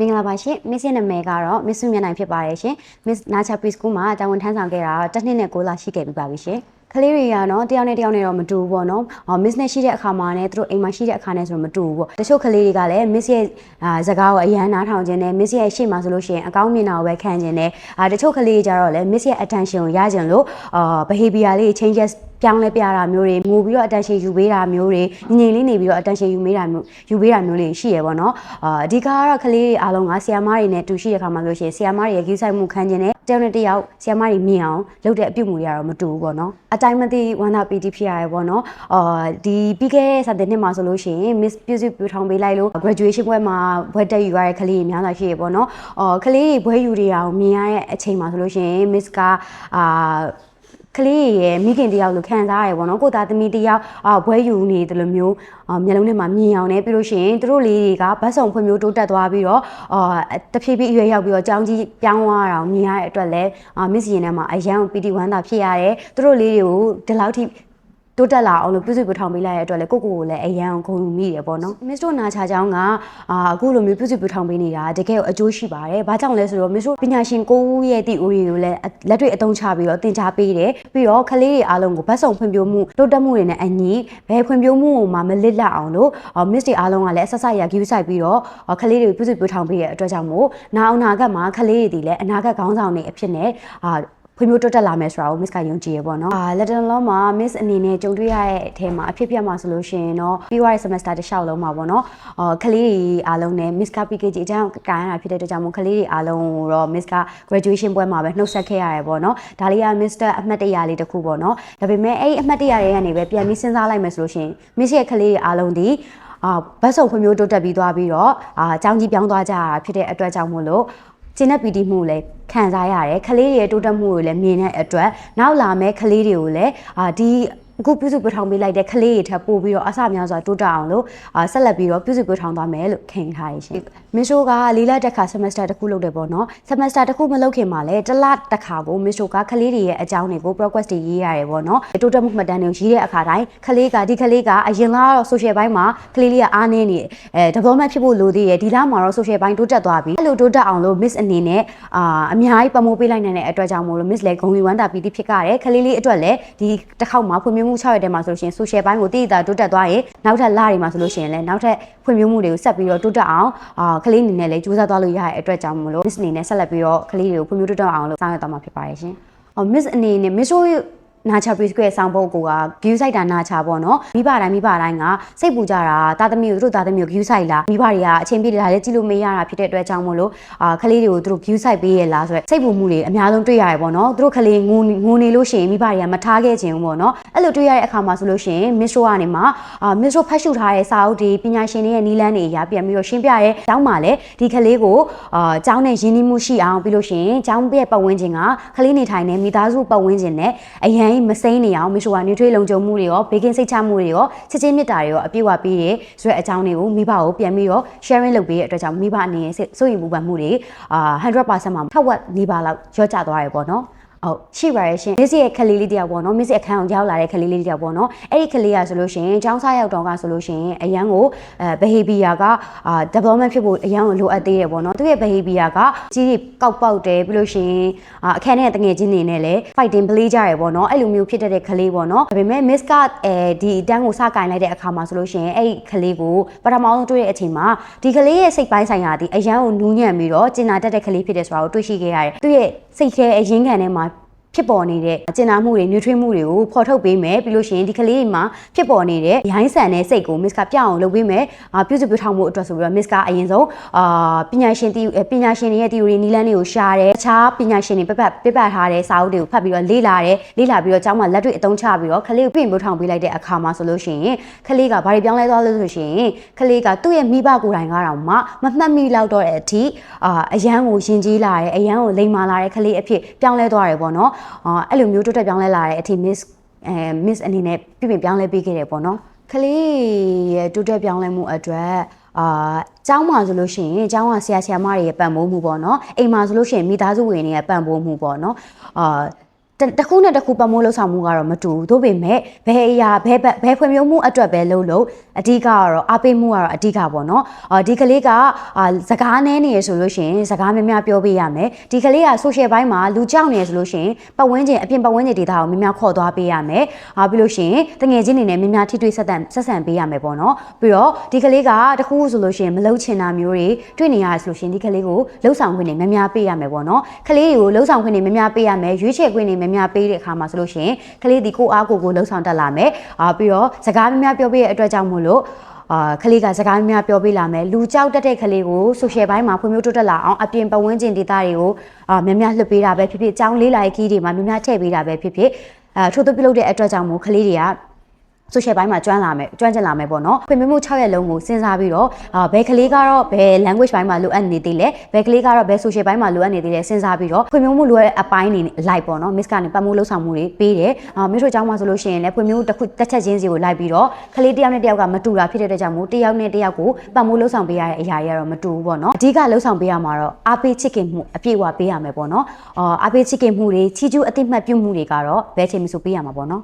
မင်္ဂလာပါရှင် Miss ရဲ့နာမည်ကတော့ Miss စုမြတ်နိုင်ဖြစ်ပါတယ်ရှင် Miss Nacha Preschool မှာတာဝန်ထမ်းဆောင်ခဲ့တာတစ်နှစ်နဲ့6လရှိခဲ့ပြီပါပြီရှင် ကလေးတွေကတော့တယောက်နဲ့တယောက်နဲ့တော့မတူဘူးပေါ့နော်အော် miss နဲ့ရှိတဲ့အခါမှာလည်းသူတို့အိမ်မှာရှိတဲ့အခါနဲ့ဆိုတော့မတူဘူးပေါ့တချို့ကလေးတွေကလည်း miss ရဲ့အာစကားကိုအရန်နားထောင်ခြင်းနဲ့ miss ရဲ့ရှေ့မှာဆိုလို့ရှိရင်အကောင်းမြင်တာကိုပဲခံခြင်းနဲ့အာတချို့ကလေးတွေကြတော့လည်း miss ရဲ့ attention ကိုရခြင်းလို့အာ behavior လေး changes ပြောင်းလဲပြတာမျိုးတွေငိုပြီးတော့ attention ယူပေးတာမျိုးတွေငြိမ်လေးနေပြီးတော့ attention ယူပေးတာမျိုးယူပေးတာမျိုးတွေရှိရပေါ့နော်အာအဓိကကတော့ကလေးတွေအားလုံးကဆီယာမတွေနဲ့တူရှိတဲ့ခါမှာလို့ရှိရင်ဆီယာမတွေရဲ့ကြီးဆိုင်မှုခံခြင်းနဲ့ တယောက်နဲ့တယောက်ဆီယာမတွေမြင်အောင်လုပ်တဲ့အပြုတ်မှုတွေကတော့မတူဘူးပေါ့နော်အတိုင်းမသိဝန္တာပီတီဖြစ်ရတယ်ပေါ့နော်အာဒီပြီးခဲ့တဲ့စတဲ့နှစ်မှာဆိုလို့ရှိရင် Miss ပြုစုပြထောင်ပေးလိုက်လို့ graduation ပွဲမှာဘွဲတက်ယူရတဲ့ကလေးတွေများစွာရှိရပေါ့နော်အော်ကလေးတွေဘွဲယူတွေအောင်မြင်ရတဲ့အချိန်မှာဆိုလို့ရှိရင် Miss ကအာ ကလေးရဲ့မိခင်တယောက်လိုခံစားရတယ်ပေါ့နော်ကိုသားသမီးတယောက်အာဘွဲယူနေတယ်လို့မျိုးအာမျက်လုံးထဲမှာမြင်အောင်နဲ့ပြီးလို့ရှိရင်သူတို့လေးတွေကဘတ်ဆောင်ဖွံ့ဖြိုးတိုးတက်သွားပြီးတော့အာတဖြည်းဖြည်းအရွယ်ရောက်ပြီးတော့ကြောင်းကြီးပြောင်းသွားတာကိုမြင်ရတဲ့အတွက်လည်းအာမစ်စီရင်ထဲမှာအရန်ပီတီဝမ်းသာဖြစ်ရတယ်သူတို့လေးတွေကိုဒီလောက်ထိ တိုးတက်လာအောင်လို့ပြုစုပထောင်ပေးလိုက်ရတဲ့အတွက်လည်းကိုကိုကိုလည်းအရန်ဂုဏ်ယူမိတယ်ပေါ့နော်မစ္စတို့နာချာချောင်းကအာအခုလိုမျိုးပြုစုပထောင်ပေးနေတာတကယ်ကိုအကျိုးရှိပါတယ်ဘာကြောင့်လဲဆိုတော့မစ္စတို့ပညာရှင်ကိုဦးရဲ့ theory ကိုလည်းလက်တွေ့အသုံးချပြီးတော့သင်ကြားပေးတယ်ပြီးတော့ကလေးတွေအားလုံးကိုဗတ်ဆောင်ဖွံ့ဖြိုးမှုတိုးတက်မှုတွေနဲ့အညီဘယ်ဖွံ့ဖြိုးမှုကိုမှမလစ်လပ်အောင်လို့မစ္စတွေအားလုံးကလည်းအဆက်ဆက်ရ give ဆိုင်ပြီးတော့ကလေးတွေပြုစုပထောင်ပေးတဲ့အတွက်ကြောင့်မို့နောက်အနာဂတ်မှာကလေးတွေဒီလည်းအနာဂတ်ခေါင်းဆောင်တွေအဖြစ်နဲ့အာ ဖွံ့ဖြိုးတိုးတက်လာမယ်ဆိုတာကို Miss ကယုံကြည်ရပေါ့နော်။အာ Latin Law မှာ Miss အနေနဲ့ကြုံတွေ့ရတဲ့အထဲမှာအဖြစ်ပြတ်မှာဆိုလို့ရှိရင်တော့ပြီးသွားတဲ့ semester တစ်လျှောက်လုံးမှာပေါ့နော်။အာကလေးတွေအားလုံးနဲ့ Miss က PKG အကြောင်းကိုင်ရတာဖြစ်တဲ့အတွက်ကြောင့်မို့ကလေးတွေအားလုံးကိုတော့ Miss က graduation ပွဲမှာပဲနှုတ်ဆက်ခဲ့ရတယ်ပေါ့နော်။ဒါလေးက Mr. အမှတ်တရလေးတစ်ခုပေါ့နော်။ဒါပေမဲ့အဲ့ဒီအမှတ်တရတွေကနေပဲပြန်ပြီးစဉ်းစားလိုက်မယ်ဆိုလို့ရှိရင် Miss ရဲ့ကလေးတွေအားလုံးဒီအာဘတ်ဆုံဖွံ့ဖြိုးတိုးတက်ပြီးသွားပြီးတော့အာအကြောင်းကြီးပြောင်းသွားကြရတာဖြစ်တဲ့အတွက်ကြောင့်မို့လို့ ကျင်းတဲ့ပီတိမှုလည်းခံစားရတယ်ကလေးတွေရဲ့တိုးတက်မှုတွေလည်းမြင်တဲ့အတွက်နောက်လာမဲ့ကလေးတွေကိုလည်းအာဒီ အခုပြုစုပထောင်ပေးလိုက်တဲ့ကလေးတွေထပ်ပို့ပြီးတော့အဆများစွာတိုးတက်အောင်လို့အာဆက်လက်ပြီးတော့ပြုစုပထောင်သွားမယ်လို့ခင်ထားရရှင်မစ်ရှိုကလေးလတစ်ခါ semester တစ်ခုလုပ်တယ်ပေါ့နော် semester တစ်ခုမလုပ်ခင်မှာလည်းတစ်လတစ်ခါကိုမစ်ရှိုကကလေးတွေရဲ့အကြောင်းတွေကို progress တွေရေးရတယ်ပေါ့နော်တိုးတက်မှုမှတ်တမ်းတွေကိုရေးတဲ့အခါတိုင်းကလေးကဒီကလေးကအရင်ကတော့ social ဘိုင်းမှာကလေးလေးကအားနည်းနေတယ်အဲ development ဖြစ်ဖို့လိုသေးတယ်ဒီလမှာတော့ social ဘိုင်းတိုးတက်သွားပြီအဲ့လိုတိုးတက်အောင်လို့ miss အနေနဲ့အာအများကြီးပံ့ပိုးပေးလိုက်နိုင်တဲ့အတွက်ကြောင့်မို့လို့ miss လည်းဂုဏ်ယူဝမ်းသာပီတိဖြစ်ကြတယ်ကလေးလေးအတွက်လည်းဒီတစ်ခေါက်မှာဖွံ့ဖြိုးမှု6ရက်တည်းမှာဆိုလို့ရှိရင် social ဘိုင်းကိုတည်တည်တိုးတက်သွားရင်နောက်ထပ်လတွေမှာဆိုလို့ရှိရင်လည်းနောက်ထပ်ဖွံ့ဖြိုးမှုတွေကိုဆက်ပြီးတော့တိုးတက်အောင်အာကလေးအနေနဲ့လည်းကြိုးစားသွားလို့ရတဲ့အတွက်ကြောင့်မို့လို့ miss အနေနဲ့ဆက်လက်ပြီးတော့ကလေးတွေကိုဖွံ့ဖြိုးတိုးတက်အောင်လို့ဆောင်ရွက်သွားမှာဖြစ်ပါတယ်ရှင်။အော် miss အနေနဲ့ miss တို့ နာချာ prescribe ရဲ့ဆောင်းပုတ်ကိုက view site တာနာချာပေါ့နော်မိဘတိုင်းမိဘတိုင်းကစိတ်ပူကြတာတာသမီးကိုသူတို့တာသမီးကို view site လားမိဘတွေကအချိန်ပြည့်တယ်ဒါလည်းကြည့်လို့မရတာဖြစ်တဲ့အတွက်ကြောင့်မို့လို့အာကလေးတွေကိုသူတို့ view site ပေးရလားဆိုတော့စိတ်ပူမှုတွေအများဆုံးတွေ့ရတယ်ပေါ့နော်သူတို့ကလေးငိုငိုနေလို့ရှိရင်မိဘတွေကမထားခဲ့ခြင်းဘူးပေါ့နော်အဲ့လိုတွေ့ရတဲ့အခါမှာဆိုလို့ရှိရင် Miss Ro ကနေမှာအာ Miss Ro ဖတ်ရှုထားတဲ့စာအုပ်တွေပညာရှင်တွေရဲ့နီးလန်းတွေအရာပြန်ပြီးတော့ရှင်းပြရဲကျောင်းမှာလည်းဒီကလေးကိုအာကျောင်းနဲ့ရင်းနှီးမှုရှိအောင်ပြီးလို့ရှိရင်ကျောင်းရဲ့ပတ်ဝန်းကျင်ကကလေးနေထိုင်နေမိသားစုပတ်ဝန်းကျင်နဲ့အရန်မစိမ့်နေအောင်မစ်ရှိုက nutrient လုံခြုံမှုတွေရောဘေးကင်းစိတ်ချမှုတွေရောချက်ချင်းမြတ်တာတွေရောအပြည့်အဝပေးရဲဆိုတဲ့အကြောင်းတွေကိုမိဘကိုပြန်ပြီးတော့ sharing လုပ်ပေးတဲ့အတွက်ကြောင့်မိဘအနေနဲ့စိုးရိမ်မှုပန်မှုတွေအာ100%မှာထက်ဝက်နေပါလောက်ရော့ကျသွားတယ်ပေါ့နော် ဟုတ်ရှိပါရဲ့ရှင်မစ်ရဲ့ခလေးလေးတယောက်ပေါ့နော်မစ်ရဲ့အခန်းအောင်ရောက်လာတဲ့ခလေးလေးတယောက်ပေါ့နော်အဲ့ဒီခလေးကဆိုလို့ရှိရင်ចောင်းစားရောက်တော့ကဆိုလို့ရှိရင်အရန်ကိုအဲ behavior ကအာ development ဖြစ်ဖို့အရန်ကိုလိုအပ်သေးတယ်ပေါ့နော်သူရဲ့ behavior ကကြီးကြီးကောက်ပေါက်တယ်ပြီးလို့ရှိရင်အာအခန်းထဲတငယ်ချင်းနေနဲ့လည်း fighting play ကြရပေါ့နော်အဲ့လိုမျိုးဖြစ်တဲ့ခလေးပေါ့နော်ဒါပေမဲ့ miss ကအဲဒီတန်းကိုစကင်လိုက်တဲ့အခါမှာဆိုလို့ရှိရင်အဲ့ဒီခလေးကိုပထမဆုံးတွေ့တဲ့အချိန်မှာဒီခလေးရဲ့စိတ်ပိုင်းဆိုင်ရာဒီအရန်ကိုနူးညံ့ပြီးတော့ကျင်နာတတ်တဲ့ခလေးဖြစ်တယ်ဆိုတာကိုတွေ့ရှိခဲ့ရတယ်သူရဲ့စိတ်ထဲအရင်းခံထဲမှာ ဖြစ်ပေါ်နေတဲ့ကျင်နာမှုတွေ nutrient မှုတွေကိုဖော်ထုတ်ပေးမယ်ပြီးလို့ရှိရင်ဒီကလေးတွေမှာဖြစ်ပေါ်နေတဲ့ရိုင်းဆန်တဲ့စိတ်ကို miss ကပြအောင်လုပ်ပေးမယ်အာပြုစုပြုထောင်မှုအတွက်ဆိုပြီးတော့ miss ကအရင်ဆုံးအာပညာရှင်တီပညာရှင်တွေရဲ့ theory နီးလန်းတွေကိုရှားတယ်အခြားပညာရှင်တွေပြပတ်ပြပတ်ထားတဲ့စာအုပ်တွေကိုဖတ်ပြီးတော့လေ့လာတယ်လေ့လာပြီးတော့ကျောင်းမှာလက်တွေ့အသုံးချပြီးတော့ကလေးကိုပြင်ပို့ထောင်ပေးလိုက်တဲ့အခါမှာဆိုလို့ရှိရင်ကလေးကဘာတွေပြောင်းလဲသွားလို့ဆိုရှင်ကလေးကသူ့ရဲ့မိဘကိုယ်တိုင်ကတော့မှမမှတ်မိလောက်တော့တဲ့အထိအာအရန်ကိုယဉ်ကျေးလာတယ်အရန်ကိုလိမ်မာလာတဲ့ကလေးအဖြစ်ပြောင်းလဲသွားတယ်ပေါ့နော်အာအဲ့လိုမျိုးတိုးတက်ပြောင်းလဲလာတဲ့အထိ miss အဲ miss အနေနဲ့ပြပြင်ပြောင်းလဲပေးခဲ့တယ်ပေါ့နော်ကလေးရဲ့တိုးတက်ပြောင်းလဲမှုအတွက်အာကျောင်းမှာဆိုလို့ရှိရင်ကျောင်းကဆရာဆရာမတွေရဲ့ပံ့ပိုးမှုပေါ့နော်အိမ်မှာဆိုလို့ရှိရင်မိသားစုဝင်တွေရဲ့ပံ့ပိုးမှုပေါ့နော်အာ တတစ်ခုနဲ့တစ်ခုပတ်မိုးလှုပ်ဆောင်မှုကတော့မတူဘူးသို့ပေမဲ့ဘယ်အရာဘယ်ဘက်ဘယ်ဖွံ့ဖြိုးမှုအတွက်ပဲလုပ်လို့အဓိကကတော့အားပေးမှုကတော့အဓိကပေါ့နော်အာဒီကလေးကအာစကားနည်းနေရဆိုလို့ရှိရင်စကားများများပြောပေးရမယ်ဒီကလေးက social ဘိုင်းမှာလူကြောက်နေရဆိုလို့ရှိရင်ပတ်ဝန်းကျင်အပြင်ပတ်ဝန်းကျင်ဒေသကိုများများခေါ်သွားပေးရမယ်အာပြီးလို့ရှိရင်တငယ်ချင်းတွေနဲ့များများထိတွေ့ဆက်ဆံဆက်ဆံပေးရမယ်ပေါ့နော်ပြီးတော့ဒီကလေးကတခုဆိုလို့ရှိရင်မလှုပ်ချင်တာမျိုးတွေတွေ့နေရဆိုလို့ရှိရင်ဒီကလေးကိုလှုပ်ဆောင်ခွင့်တွေများများပေးရမယ်ပေါ့နော်ကလေးတွေကိုလှုပ်ဆောင်ခွင့်တွေများများပေးရမယ်ရွေးချယ်ခွင့်တွေများများပေးတဲ့အခါမှာဆိုလို့ရှိရင်ကလေးဒီကိုအားကိုကိုလှုပ်ဆောင်တတ်လာမယ်အာပြီးတော့စကားများများပြောပေးတဲ့အတွက်ကြောင့်မို့လို့အာကလေးကစကားများများပြောပေးလာမယ်လူကြောက်တတ်တဲ့ကလေးကို social ဘိုင်းမှာဖွံ့ဖြိုးတိုးတက်လာအောင်အပြင်ပတ်ဝန်းကျင်ဒေသတွေကိုအာများများလှုပ်ပေးတာပဲဖြစ်ဖြစ်အကြောင်းလေးလာရေးခီးတွေမှာများများထည့်ပေးတာပဲဖြစ်ဖြစ်အဲထို့သူပြုလုပ်တဲ့အတွက်ကြောင့်မို့ကလေးတွေက social ဘိုင်းမှာကျွမ်းလာမယ်ကျွမ်းကျင်လာမယ်ပေါ့နော်ဖွံ့ဖြိုးမှု6ရက်လုံးကိုစဉ်းစားပြီးတော့အာဘယ်ကလေးကတော့ဘယ် language ဘိုင်းမှာလိုအပ်နေသေးလဲဘယ်ကလေးကတော့ဘယ် social ဘိုင်းမှာလိုအပ်နေသေးလဲစဉ်းစားပြီးတော့ဖွံ့ဖြိုးမှုလိုအပ်တဲ့အပိုင်းနေလိုက်ပေါ့နော် miss ကနေပတ်မှုလှုပ်ဆောင်မှုတွေပေးတယ်အာ miss တို့အကြောင်းမှာဆိုလို့ရှိရင်လည်းဖွံ့ဖြိုးမှုတစ်ခုတစ်ချက်ချင်းစီကိုလိုက်ပြီးတော့ကလေးတစ်ယောက်နဲ့တစ်ယောက်ကမတူတာဖြစ်တဲ့အတွက်ကြောင့်မို့တစ်ယောက်နဲ့တစ်ယောက်ကိုပတ်မှုလှုပ်ဆောင်ပေးရတဲ့အရာတွေကတော့မတူဘူးပေါ့နော်အဓိကလှုပ်ဆောင်ပေးရမှာတော့အားပေးချစ်ခင်မှုအပြည့်အဝပေးရမယ်ပေါ့နော်အာအားပေးချစ်ခင်မှုတွေချီးကျူးအသိမှတ်ပြုမှုတွေကတော့ဘယ်ချိန်မှဆိုပေးရမှာပေါ့နော်